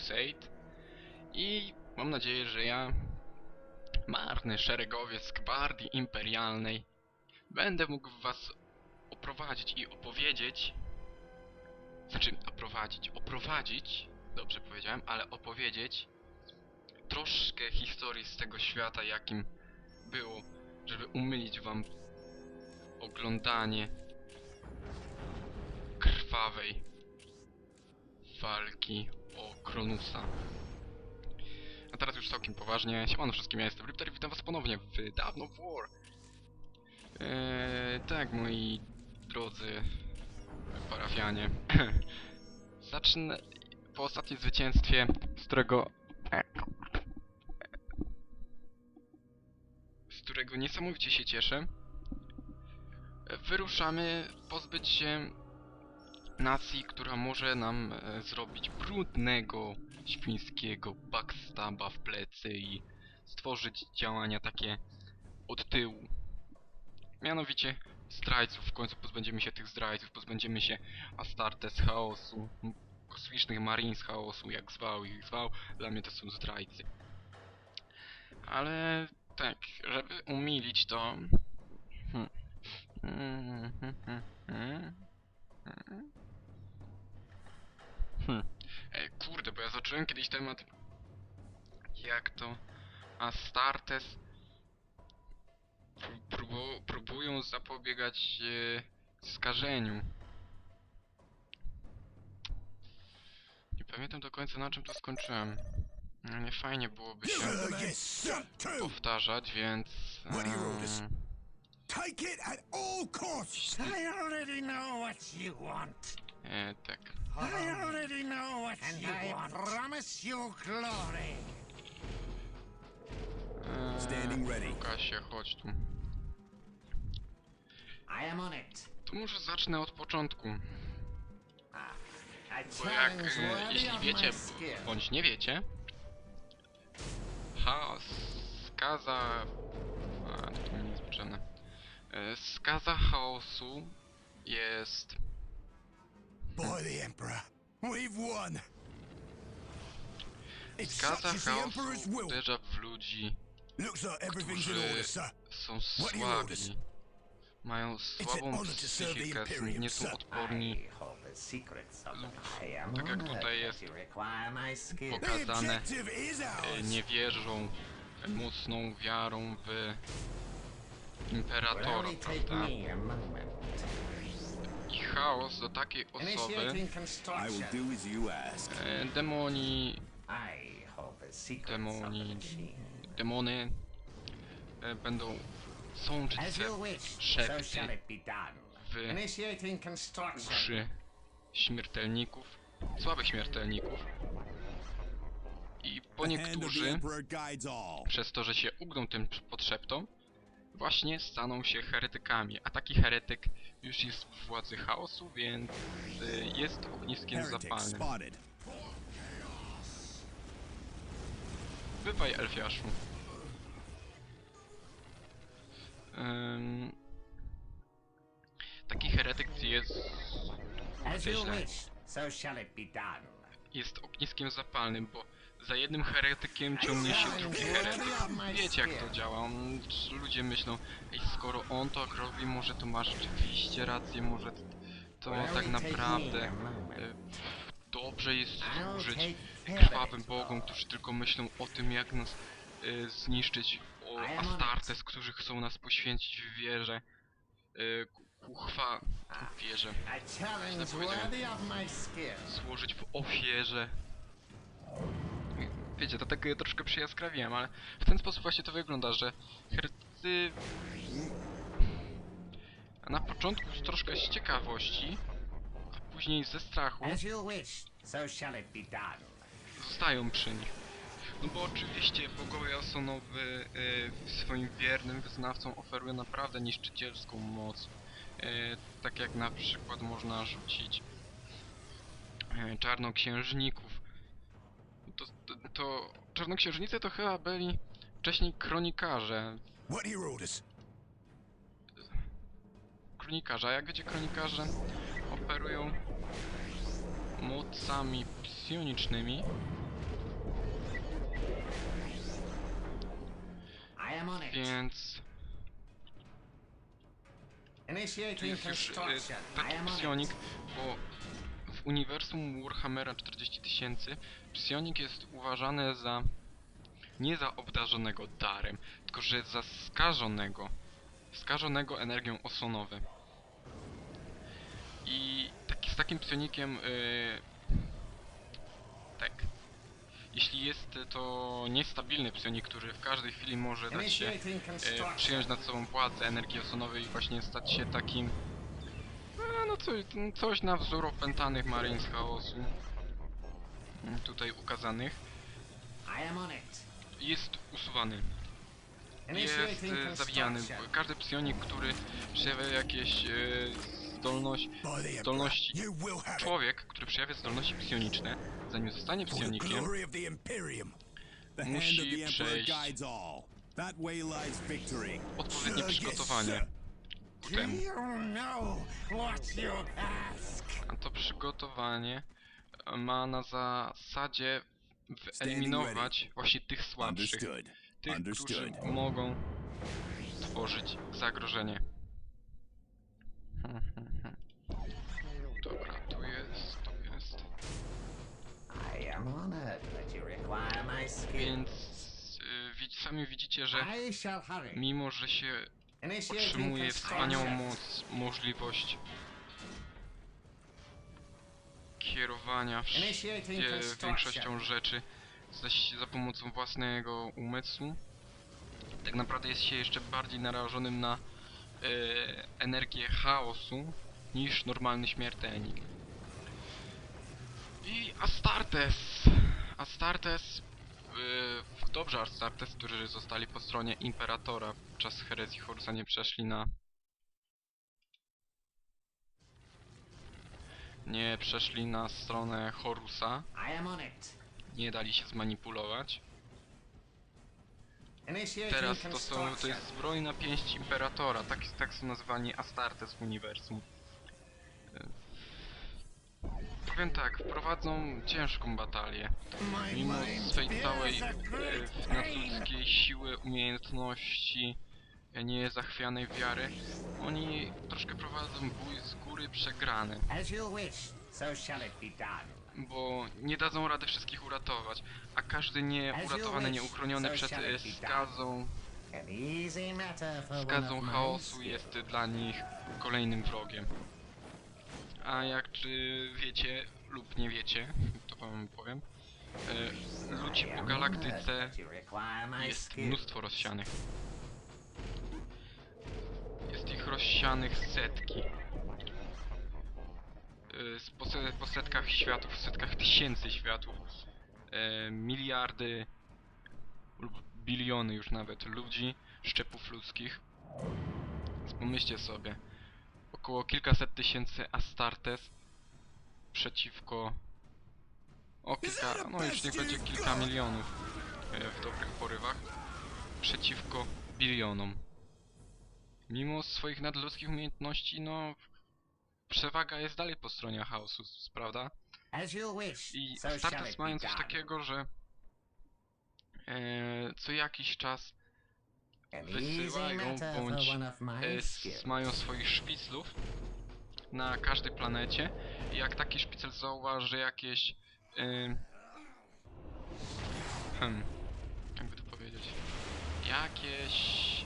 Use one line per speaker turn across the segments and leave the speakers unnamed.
Crusade. I mam nadzieję, że ja, marny szeregowiec Gwardii Imperialnej, będę mógł was oprowadzić i opowiedzieć, znaczy oprowadzić, oprowadzić, dobrze powiedziałem, ale opowiedzieć troszkę historii z tego świata, jakim było, żeby umylić wam oglądanie krwawej walki Kronusa. A teraz już całkiem poważnie. Siemano wszystkim, ja jestem Ripter i witam was ponownie w Dawn of War. Eee, tak, moi drodzy parafianie. Zacznę po ostatnim zwycięstwie, z którego... z którego niesamowicie się cieszę. Wyruszamy pozbyć się nacji, która może nam e, zrobić brudnego, świńskiego backstaba w plecy i stworzyć działania takie od tyłu. Mianowicie zdrajców. W końcu pozbędziemy się tych zdrajców, pozbędziemy się Astartes chaosu, m- kosmicznych Marines chaosu, jak zwał ich zwał. Dla mnie to są zdrajcy. Ale tak, żeby umilić to... Hmm. Hmm, hmm, hmm, hmm. Hmm. Hmm. Ej, kurde, bo ja zacząłem kiedyś temat jak to Astartes pró- próbu próbują zapobiegać e, skażeniu. Nie pamiętam do końca na czym to skończyłem. No, nie fajnie byłoby się powtarzać, więc... Em,
Take it at all costs!
I already know what you want.
E, tak.
I already know what
And
you
I
want. promise you glory.
E,
Standing ready.
Lukasie, chodź tu.
I am on it.
To może zacznę od początku. Bo jak, e, jeśli wiecie, bądź nie wiecie, chaos, skaza... A, to mi jest potrzebne. E, Skaza chaosu jest...
By the Emperor, we've won!
Skaza chaosu
Emperor's will,
uderza w ludzi,
looks like everything's in
którzy
order, sir.
są słabi. Mają słabą
honor to serve the
psychikę,
Imperium,
nie są odporni. Tak jak tutaj jest pokazane, e, nie wierzą mocną wiarą w imperatora, prawda? Chaos do takiej osoby, e, demoni, Demoni. demony e, będą szepty
be done.
w uszy śmiertelników, słabych śmiertelników. I po niektórzy, przez to, że się ugną tym podszeptom, właśnie staną się heretykami. A taki heretyk już jest w władzy chaosu, więc y, jest ogniskiem zapalnym. Bywaj, Elfiaszu. Ym, taki heretyk jest, jest ogniskiem zapalnym, bo za jednym heretykiem ciągnie się drugi heretyk. Wiecie jak to działa. Ludzie myślą, ej, skoro on to tak robi, może to ma rzeczywiście rację, może to tak naprawdę e, dobrze jest służyć krwawym bogom, którzy tylko myślą o tym, jak nas e, zniszczyć, o. Astartes, którzy chcą nas poświęcić w wierze, e, ku, ku chwa, w wierze,
challenge
powiedziałem. w ofierze. Wiecie, to tak e, troszkę przyjaskrawiłem, ale w ten sposób właśnie to wygląda, że heretycy na początku z troszkę z ciekawości, a później ze strachu zostają przy nich. No bo oczywiście bogowie Asonowy y, swoim wiernym wyznawcom oferują naprawdę niszczycielską moc. Y, tak jak na przykład można rzucić y, czarnoksiężników. To, to, to czarnoksiężnicy to chyba byli wcześniej kronikarze.
What are your orders?
kronikarza. Jak wiecie, kronikarze operują mocami psionicznymi. Więc jest już
am on
psionik. W uniwersum Warhammera 40 tysięcy psionik jest uważany za nie za obdarzonego darem, tylko że za skażonego. Skażonego energią osonową. I taki, z takim psionikiem yy, tak. Jeśli jest to niestabilny psionik, który w każdej chwili może dać się
construction.
przyjąć nad sobą władzę energii osonowej i właśnie stać się takim no co, coś na wzór opętanych Marines chaosu. Mm, tutaj ukazanych. Jest usuwany. Jest e, zawijany.
construction.
każdy psionik, który przejawia jakieś e, zdolność zdolności człowiek, który przejawia zdolności psioniczne zanim zostanie psionikiem Musi przejść odpowiednie przygotowanie
sir.
ku
Do
temu
you know what you ask?
A to przygotowanie ma na zasadzie wyeliminować właśnie tych słabszych. Tych,
Understood.
którzy mogą tworzyć zagrożenie. Dobra, tu jest, tu jest.
I am honored that you require my skill.
Więc y, sami widzicie, że mimo, że się otrzymuje wspaniałą moc, możliwość kierowania większością rzeczy zaś za pomocą własnego umysłu. Tak naprawdę jest się jeszcze bardziej narażonym na e, energię chaosu niż normalny śmiertelnik. I Astartes! Astartes, dobrze Astartes, którzy zostali po stronie Imperatora podczas herezji Horusa nie przeszli na nie przeszli na stronę Horusa, nie dali się zmanipulować. Teraz to, są, to jest zbrojna pięść Imperatora, tak, tak są nazwani Astartes w uniwersum. Powiem tak, prowadzą ciężką batalię. Mimo swej całej e, nadludzkiej siły, umiejętności, e, niezachwianej wiary, oni troszkę prowadzą bój z góry przegrany.
As you wish, so shall it be done.
bo nie dadzą rady wszystkich uratować, a każdy nieuratowany, nieuchroniony przed e, skazą,
An easy matter for one
skazą
of my
chaosu jest dla nich kolejnym wrogiem. A jak czy wiecie lub nie wiecie, to wam powiem, e, ludzi po galaktyce jest mnóstwo rozsianych. Jest ich rozsianych setki. Z- Po, po setkach światów, setkach tysięcy światów, e, miliardy lub biliony już nawet ludzi, szczepów ludzkich. Pomyślcie sobie, około kilkaset tysięcy Astartes przeciwko o kilka, no już niech będzie kilka milionów e, w dobrych porywach przeciwko bilionom. Mimo swoich nadludzkich umiejętności, no przewaga jest dalej po stronie chaosu, prawda? I Astartes mają coś takiego, że e, co jakiś czas wysyłają bądź e, mają swoich szpiclów na każdej planecie. I jak taki szpicel zauważy jakieś e, hmm, jakby to powiedzieć jakieś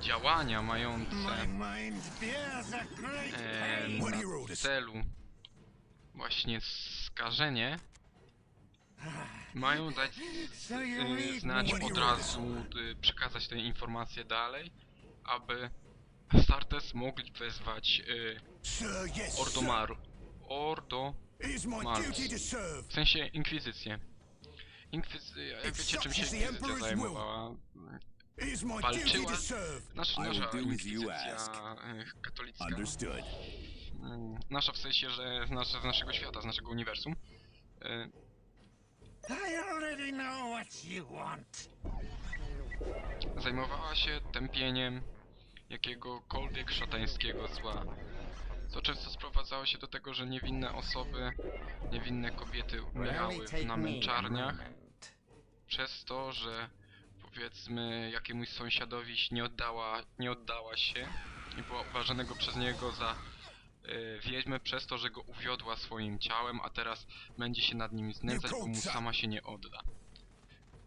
działania mające e, na celu właśnie skażenie mają dać y, znać od razu, y, przekazać te informacje dalej, aby Astartes mogli wezwać y. Ordomaru. Ordo, Marus. w sensie Inkwizycję. Inkwizy... Jak wiecie czym się Inkwizycja
Emperor's
zajmowała?
It is my duty
Walczyła.
to serve.
Nasza,
I will
nasza
do as you
Inkwizycja
ask.
katolicka.
Understood.
Mm, Nasza w sensie, że z, z naszego świata, z naszego uniwersum. Y,
I already know what you want.
zajmowała się tępieniem jakiegokolwiek szatańskiego zła. To często sprowadzało się do tego, że niewinne osoby, niewinne kobiety umierały w namęczarniach przez to, że powiedzmy jakiemuś sąsiadowi nie oddała, nie oddała się i była uważanego przez niego za wiedźmę przez to, że go uwiodła swoim ciałem, a teraz będzie się nad nim znęcać, bo mu sama się nie odda.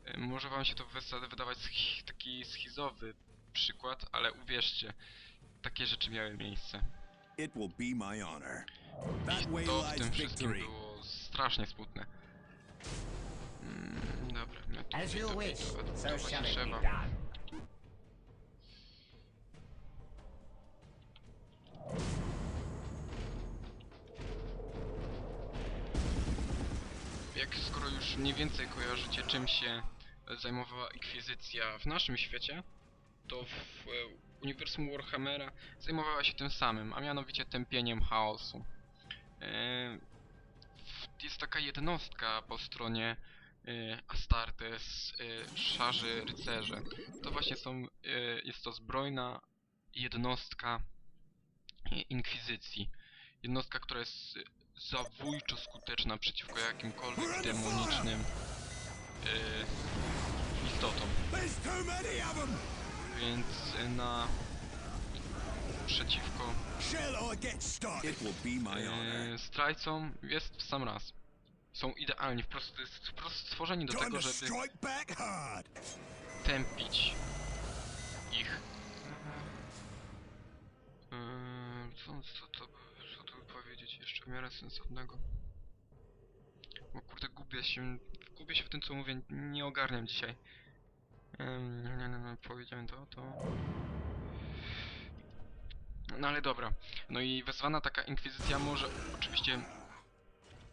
Y, może wam się to wydawać taki schizowy przykład, ale uwierzcie, takie rzeczy miały miejsce. I to w tym wszystkim było strasznie smutne. Mm, dobra, ja tu
it
drzewa.
be done.
Jak skoro już mniej więcej kojarzycie czym się zajmowała Inkwizycja w naszym świecie, to w e, uniwersum Warhammera zajmowała się tym samym, a mianowicie tępieniem chaosu. E, Jest taka jednostka po stronie e, Astartes, Szarzy Rycerze. To właśnie są, jest to zbrojna jednostka Inkwizycji. Jednostka, która jest zabójczo skuteczna przeciwko jakimkolwiek demonicznym e, istotom. Więc e, na przeciwko e, zdrajcom jest w sam raz. Są idealni, wprost, wprost stworzeni do tego, żeby tępić ich. Eee, co, co, to, by- co tu by powiedzieć jeszcze w miarę sensownego? Bo kurde, gubię się, gubię się w tym co mówię, nie ogarniam dzisiaj. Em, nie, nie, nie, nie, powiedziałem to, to... No ale dobra. No i wezwana taka inkwizycja może oczywiście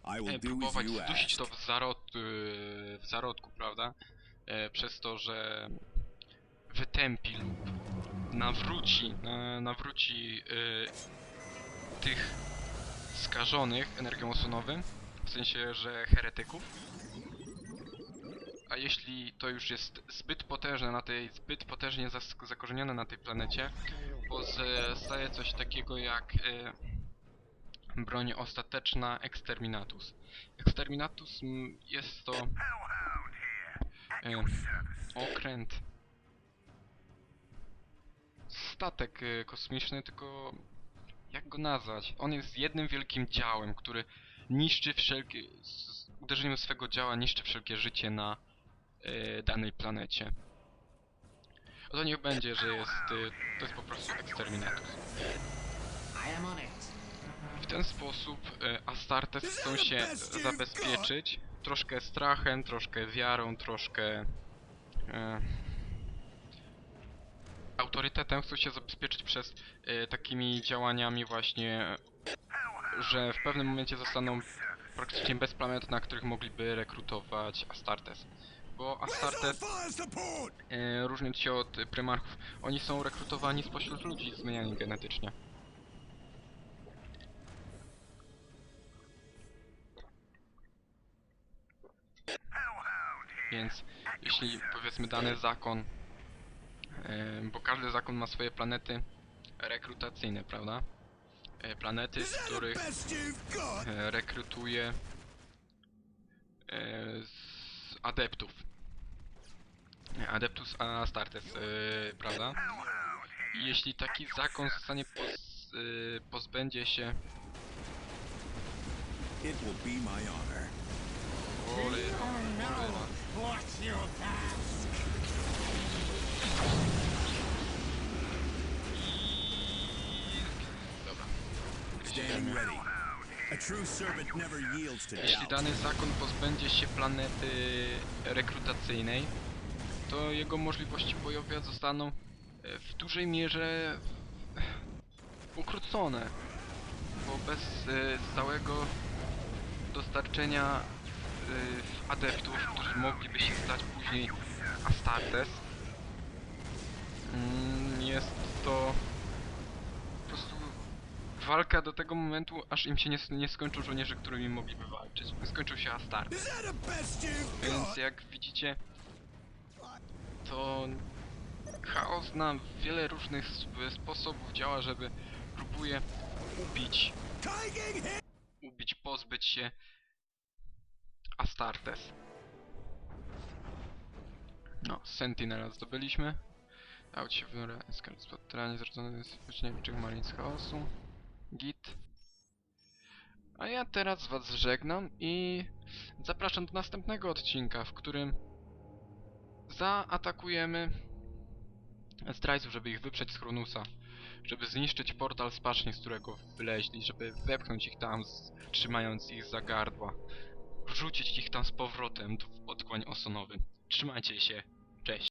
e, próbować zdusić to w, zarod, e, w zarodku, prawda? E, przez to, że wytępi lub nawróci, e, nawróci e, tych skażonych energią osonową, w sensie, że heretyków. A jeśli to już jest zbyt potężne na tej, zbyt potężnie zakorzenione na tej planecie, pozostaje coś takiego jak e, broń ostateczna Exterminatus. Exterminatus mm, jest to e, okręt statek e, kosmiczny, tylko jak go nazwać? On jest jednym wielkim działem, który niszczy wszelkie z uderzeniem swego działa niszczy wszelkie życie na e, danej planecie. O to niech będzie, że jest e, to jest po prostu
it.
W ten sposób e, Astartes chcą się zabezpieczyć troszkę strachem, troszkę wiarą, troszkę e, autorytetem. Chcą się zabezpieczyć przez e, takimi działaniami właśnie, że w pewnym momencie zostaną praktycznie bez planet, na których mogliby rekrutować Astartes. Bo Astartes, e, różniąc się od prymarchów, oni są rekrutowani spośród ludzi zmieniani genetycznie. Więc jeśli powiedzmy dany zakon, bo każdy zakon ma swoje planety rekrutacyjne, prawda? E, planety, z których e, rekrutuje e, z adeptów. Adeptus Astartes, prawda? I jeśli taki zakon zostanie poz, pozbędzie się
It will be my honor.
Cholera, cholera. Jeśli dany zakon pozbędzie się planety rekrutacyjnej, to jego możliwości bojowe zostaną e, w dużej mierze ukrócone. Bo bez e, stałego dostarczenia e, adeptów, którzy mogliby się stać później Astartes, mm, jest to walka do tego momentu, aż im się nie, nie skończą żołnierze, którymi mogliby walczyć. Skończył się
you've
Więc jak widzicie, to chaos na wiele różnych sp- sposobów działa, żeby próbuje ubić, ubić, pozbyć się Astartes. No, Sentinela zdobyliśmy. Dał się wyra skarbc spotkanie zrodzony z wyczynniczych Marines Chaosu. Git. A ja teraz was żegnam i zapraszam do następnego odcinka, w którym zaatakujemy zdrajców, żeby ich wyprzeć z Chronusa. Żeby zniszczyć portal spacznik, z którego wyleźli, żeby wepchnąć ich tam, trzymając ich za gardła. Wrzucić ich tam z powrotem w otchłań osonowym. Trzymajcie się, cześć.